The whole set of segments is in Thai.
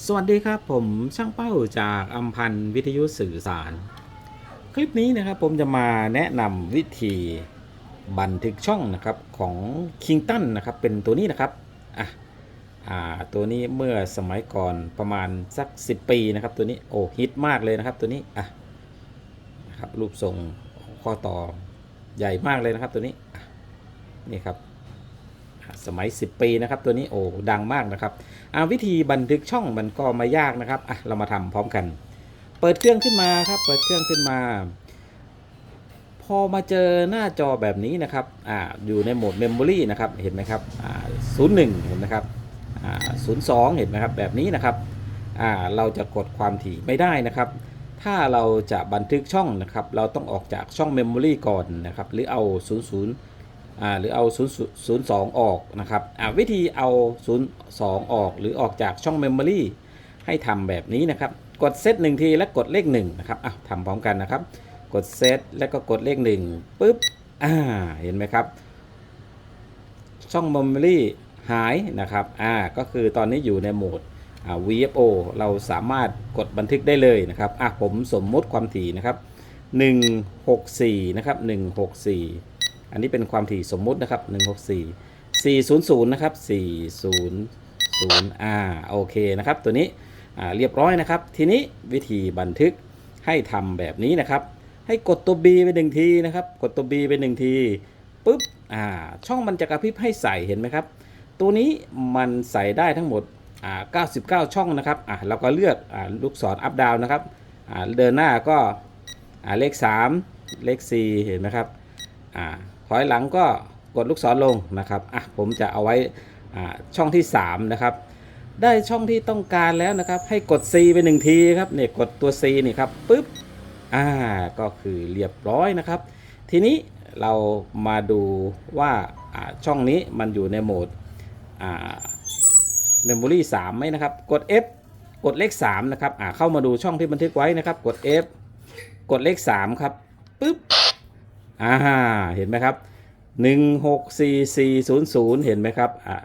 สวัสดีครับผมช่างเป้าจากอัมพันธ์วิทยุสื่อสาร คลิปนี้นะครับผมจะมาแนะนำวิธีบันทึกช่องนะครับของคิงตันนะครับเป็นตัวนี้นะครับอะอ่าตัวนี้เมื่อสมัยก่อนประมาณสัก 10 ปีนะครับตัวนี้โอ้ฮิตมากเลยนะครับตัวนี้อะนะครับรูปทรงข้อต่อใหญ่มากเลยนะครับตัวนี้นี่ครับ สมัย 10 ปีนะครับ ตัวนี้โอ้ดังมากนะครับอ่าวิธีบันทึกช่องมันก็ไม่ยากนะครับอะเรามาทำพร้อมกัน เปิดเครื่องขึ้นมาครับ เปิดเครื่องขึ้นมา พอมาเจอหน้าจอแบบนี้นะครับอ่าอยู่ในโหมดเมมโมรีนะครับเห็นไหมครับอ่าศูนย์หนึ่งเห็นไหมครับอ่าศูนย์สองเห็นไหมครับแบบนี้นะครับอ่าเราจะกดความถี่ไม่ได้นะครับถ้าเราจะบันทึกช่องนะครับ เราต้องออกจากช่องเมมโมรีก่อนนะครับ หรือเอา 00 หรือเอา 0 02 ออกนะครับวิธีเอา 02 ออก หรือออกจากช่องเมมโมรีให้ทำแบบนี้นะครับ กดเซตหนึ่งทีและกดเลข1นะครับอะทำพร้อมกันนะครับ กดเซตแล้วก็กดเลข1ปุ๊บอ่าเห็นไหมครับ ช่องเมมโมรีหายนะครับอ่าก็คือตอนนี้อยู่ในโหมด VFO เราสามารถกดบันทึกได้เลยนะครับอะผมสมมติความถี่นะครับ 164 นะครับ 164 อันนี้เป็นความถี่สมมุตินะครับ 164 400 นะครับ 400อ่าโอเคนะครับ ตัวนี้อ่าเรียบร้อยนะครับ ทีนี้วิธีบันทึกให้ทำแบบนี้นะครับ ให้กดตัว B ไปหนึ่งทีนะครับ กดตัว B ไปหนึ่งทีปุ๊บอ่าช่องมันจะกระพริบให้ใส่เห็นไหมครับ ตัวนี้มันใส่ได้ทั้งหมดอ่า99 ช่องนะครับอ่าเราก็เลือกอ่าลูกศรอัพดาวนะครับอ่าเดินหน้าก็อ่าเลข 3 เลข 4 เห็นไหมครับอ่า อยหลังก็กดลูกศรลงนะครับอะผมจะเอาไว้ช่องที่ 3 นะครับ ได้ช่องที่ต้องการแล้วนะครับ ให้กด C ไปหนึ่งทีครับเนี่ยกดตัว C นี่ครับปุ๊บอ่าก็คือเรียบร้อยนะครับ ทีนี้เรามาดูว่าช่องนี้มันอยู่ในโหมดอ่าเมมโมรี่3ไหมนะครับ กด F กดเลข3นะครับอ่าเข้ามาดูช่องที่บันทึกไว้นะครับ กด F กดเลข3ครับปุ๊บ อ่าเห็นไหมครับ 164400 เห็นไหมครับอ่า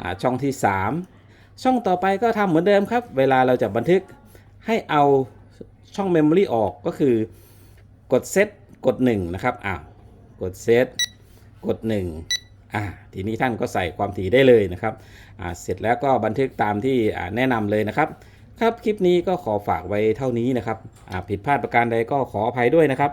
อ่าช่องที่ 3 ช่องต่อไปก็ทำเหมือนเดิมครับ เวลาเราจะบันทึกให้เอาช่องเมมโมรีออกก็คือกดเซตกด 1 นะครับอ้าวกดเซตกด 1อ่าทีนี้ท่านก็ใส่ความถี่ได้เลยนะครับอ่าเสร็จแล้วก็บันทึกตามที่อ่าแนะนำเลยนะครับ ครับคลิปนี้ก็ขอฝากไว้เท่านี้นะครับอ่าผิดพลาดประการใดก็ขออภัยด้วยนะครับ